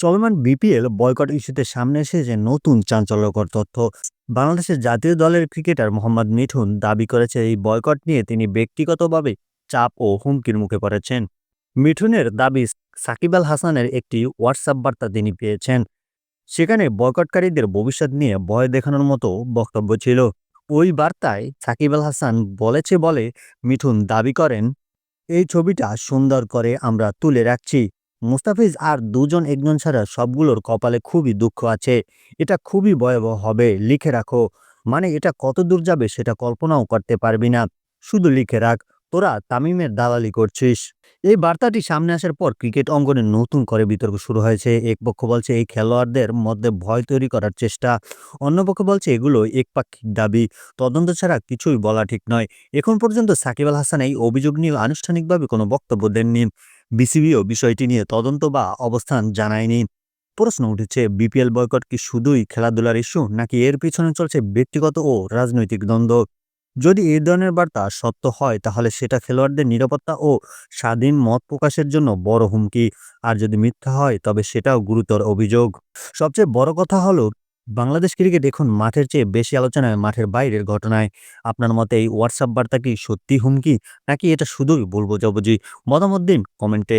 চলমান BPL boycott ইস্যুতে সামনে এসেছে নতুন চাঞ্চল্যকর তথ্য, বাংলাদেশের জাতীয় দলের ক্রিকেটার মোহাম্মদ মিঠুন দাবি করেছে এই বয়কট নিয়ে তিনি ব্যক্তিগতভাবে চাপ ও হুমকির মুখে পড়েছেন। মিঠুনের দাবি, সাকিব আল হাসানের একটি হোয়াটসঅ্যাপ বার্তা তিনি পেয়েছেন। সেখানে বয়কটকারীদের ভবিষ্যৎ নিয়ে ভয় দেখানোর মতো বক্তব্য ছিল। ওই বার্তায় সাকিব আল হাসান বলেছে বলে মিঠুন দাবি করেন, এই ছবিটা সুন্দর করে আমরা তুলে রাখছি। মুস্তাফিজ আর দুজন একজন ছাড়া সবগুলোর কপালে খুবই দুঃখ আছে। এটা খুবই ভয়াবহ হবে, লিখে রাখো। মানে এটা কত দূর যাবে সেটা কল্পনাও করতে পারবি না। শুধু লিখে রাখ, তোরা তামিমের দালালি করছিস। এই বার্তাটি সামনে আসার পর ক্রিকেট অঙ্গনে নতুন করে বিতর্ক শুরু হয়েছে। এক পক্ষ বলছে, এই খেলোয়াড়দের মধ্যে ভয় তৈরি করার চেষ্টা। অন্য পক্ষ বলছে, এগুলো একপাক্ষিক দাবি। তদন্ত ছাড়া কিছুই বলা ঠিক নয়। এখন পর্যন্ত সাকিব আল হাসান এই অভিযোগ নিয়ে আনুষ্ঠানিকভাবে কোনো বক্তব্য দেননি। বিসিবিও বিষয়টি নিয়ে তদন্ত বা অবস্থান জানায়নি। প্রশ্ন উঠেছে, বিপিএল বয়কট কি শুধুই খেলাধুলার ইস্যু, নাকি এর পিছনে চলছে ব্যক্তিগত ও রাজনৈতিক দ্বন্দ্ব? যদি এই ধরনের বার্তা সত্য হয়, তাহলে সেটা খেলোয়াড়দের নিরাপত্তা ও স্বাধীন মত প্রকাশের জন্য বড় হুমকি। আর যদি মিথ্যা হয়, তবে সেটাও গুরুতর অভিযোগ। সবচেয়ে বড় কথা হলো বাংলাদেশ ক্রিকেট এখন মাঠের চেয়ে বেশি আলোচনায় মাঠের বাইরের ঘটনায়। আপনার মতে এই হোয়াটসঅ্যাপ বার্তা কি সত্যি হুমকি? নাকি এটা শুধুই বলব যাব জি মতামত দিন কমেন্টে।